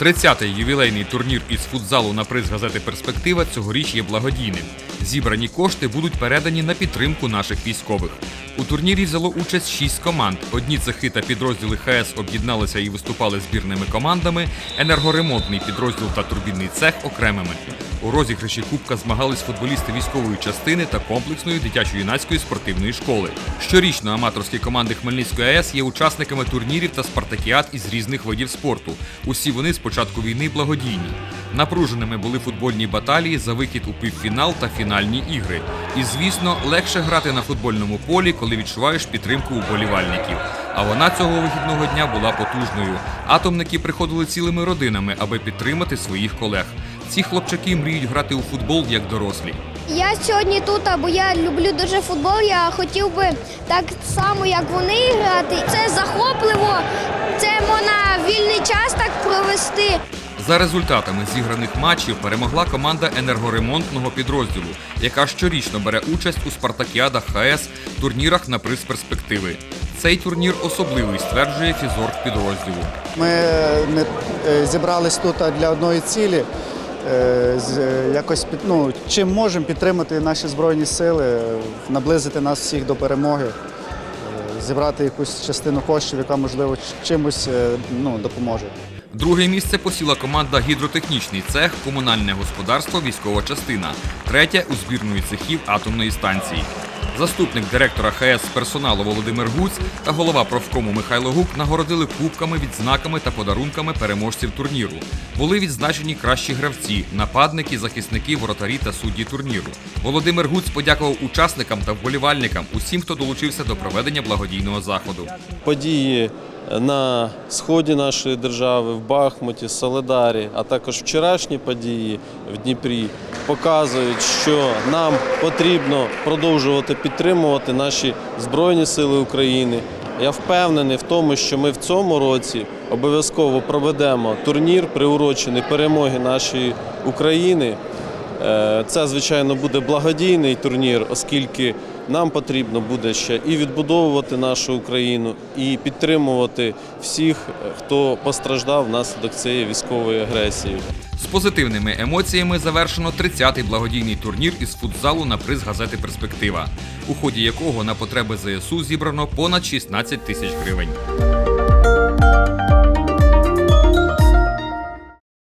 30-й ювілейний турнір із футзалу на приз газети Перспектива цьогоріч є благодійним. Зібрані кошти будуть передані на підтримку наших військових. У турнірі взяло участь шість команд. Одні цехи та підрозділи ХС об'єдналися і виступали збірними командами, енергоремонтний підрозділ та турбінний цех окремими. У розіграші Кубка змагались футболісти військової частини та комплексної дитячо-юнацької спортивної школи. Щорічно аматорські команди Хмельницької АЕС є учасниками турнірів та спартакіад із різних видів спорту. Усі вони з початку війни благодійні. Напруженими були футбольні баталії за вихід у півфінал та фінальні ігри. І звісно, легше грати на футбольному полі, коли відчуваєш підтримку уболівальників. А вона цього вихідного дня була потужною. Атомники приходили цілими родинами, аби підтримати своїх колег. Ці хлопчаки мріють грати у футбол як дорослі. Я сьогодні тут, бо я люблю дуже футбол. Я хотів би так само, як вони грати. Це захопливо, це можна вільний час так провести. За результатами зіграних матчів перемогла команда енергоремонтного підрозділу, яка щорічно бере участь у спартакіадах ХС, турнірах на приз перспективи. Цей турнір особливий, стверджує фізорг підрозділу. Ми не е, зібрались тут для одної цілі. е, Якось ну, чим можемо підтримати наші збройні сили, е, наблизити нас всіх до перемоги, е, зібрати якусь частину коштів, яка можливо чимось е, ну, допоможе. Друге місце посіла команда гідротехнічний цех, комунальне господарство, військова частина. Третє у збірної цехів атомної станції. Заступник директора ХС персоналу Володимир Гуц та голова профкому Михайло Гук нагородили кубками, відзнаками та подарунками переможців турніру. Були відзначені кращі гравці, нападники, захисники, воротарі та судді турніру. Володимир Гуц подякував учасникам та вболівальникам, усім, хто долучився до проведення благодійного заходу. події на сході нашої держави, в Бахмуті, Соледарі, а також вчорашні події в Дніпрі показують, що нам потрібно продовжувати підтримувати наші Збройні Сили України. Я впевнений в тому, що ми в цьому році обов'язково проведемо турнір, приурочений перемоги нашої України. Е, Це, звичайно, буде благодійний турнір, оскільки нам потрібно буде ще і відбудовувати нашу Україну, і підтримувати всіх, е, хто постраждав внаслідок цієї військової агресії. З позитивними емоціями завершено 30-й благодійний турнір із футзалу на приз газети Перспектива, у ході якого на потреби ЗСУ зібрано понад 16 тисяч гривень.